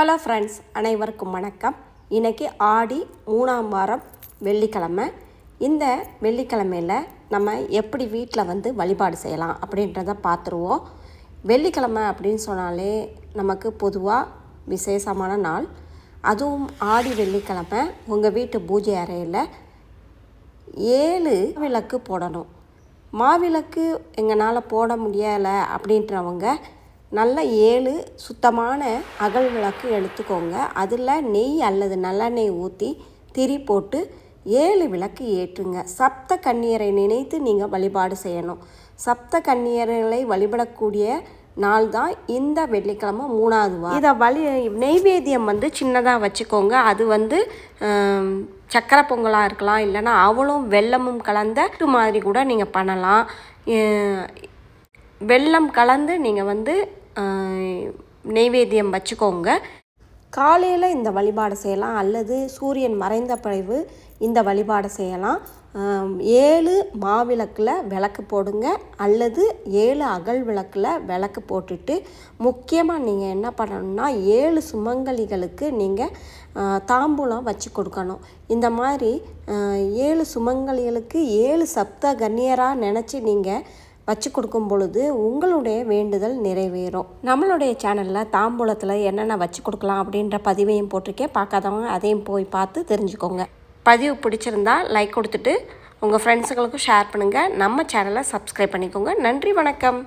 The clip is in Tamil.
ஹலோ ஃப்ரெண்ட்ஸ் அனைவருக்கும் வணக்கம். இன்றைக்கி ஆடி மூணாம் வாரம் வெள்ளிக்கிழமை. இந்த வெள்ளிக்கிழமையில் நம்ம எப்படி வீட்டில் வந்து வழிபாடு செய்யலாம் அப்படின்றத பார்த்துருவோம். வெள்ளிக்கிழமை அப்படின்னு சொன்னாலே நமக்கு பொதுவாக விசேஷமான நாள். அதுவும் ஆடி வெள்ளிக்கிழமை உங்கள் வீட்டு பூஜை அறையில் ஏழு விளக்கு போடணும். மாவிளக்கு எங்களால் போட முடியலை அப்படின்றவங்க நல்ல ஏழு சுத்தமான அகல் விளக்கு எடுத்துக்கோங்க. அதில் நெய் அல்லது நல்லெண்ணெய் ஊற்றி திரி போட்டு ஏழு விளக்கு ஏற்றுங்க. சப்த கன்னியரை நினைத்து நீங்கள் வழிபாடு செய்யணும். சப்த கன்னியர்களை வழிபடக்கூடிய நாள் தான் இந்த வெள்ளிக்கிழமை மூணாவது வாரம். இதை வழி நெய்வேத்தியம் வந்து சின்னதாக வச்சுக்கோங்க. அது வந்து சக்கரை பொங்கலாக இருக்கலாம் இல்லைன்னா அவளும் வெள்ளமும் கலந்த மாதிரி கூட நீங்கள் பண்ணலாம். வெள்ளம் கலந்து நீங்கள் வந்து நெய்வேத்தியம் வச்சுக்கோங்க. காலையில் இந்த வழிபாடு செய்யலாம் அல்லது சூரியன் மறைந்த பிறகு இந்த வழிபாடு செய்யலாம். ஏழு மாவிளக்கில் விளக்கு போடுங்க அல்லது ஏழு அகல் விளக்கில் விளக்கு போட்டுட்டு முக்கியமாக நீங்கள் என்ன பண்ணணும்னா ஏழு சுமங்கலிகளுக்கு நீங்கள் தாம்பூலம் வச்சு கொடுக்கணும். இந்த மாதிரி ஏழு சுமங்கலிகளுக்கு ஏழு சப்த கன்னியராக நினச்சி நீங்கள் வச்சு கொடுக்கும் பொழுது உங்களுடைய வேண்டுதல் நிறைவேறும். நம்மளுடைய சேனலில் தாம்பூலத்தில் என்னென்ன வச்சு கொடுக்கலாம் அப்படின்ற பதிவையும் போட்டிருக்கேன். பார்க்காதவங்க அதையும் போய் பார்த்து தெரிஞ்சுக்கோங்க. பதிவு பிடிச்சிருந்தா லைக் கொடுத்துட்டு உங்கள் ஃப்ரெண்ட்ஸுங்களுக்கும் ஷேர் பண்ணுங்கள் நம்ம சேனலை சப்ஸ்கிரைப் பண்ணிக்கோங்க. நன்றி வணக்கம்.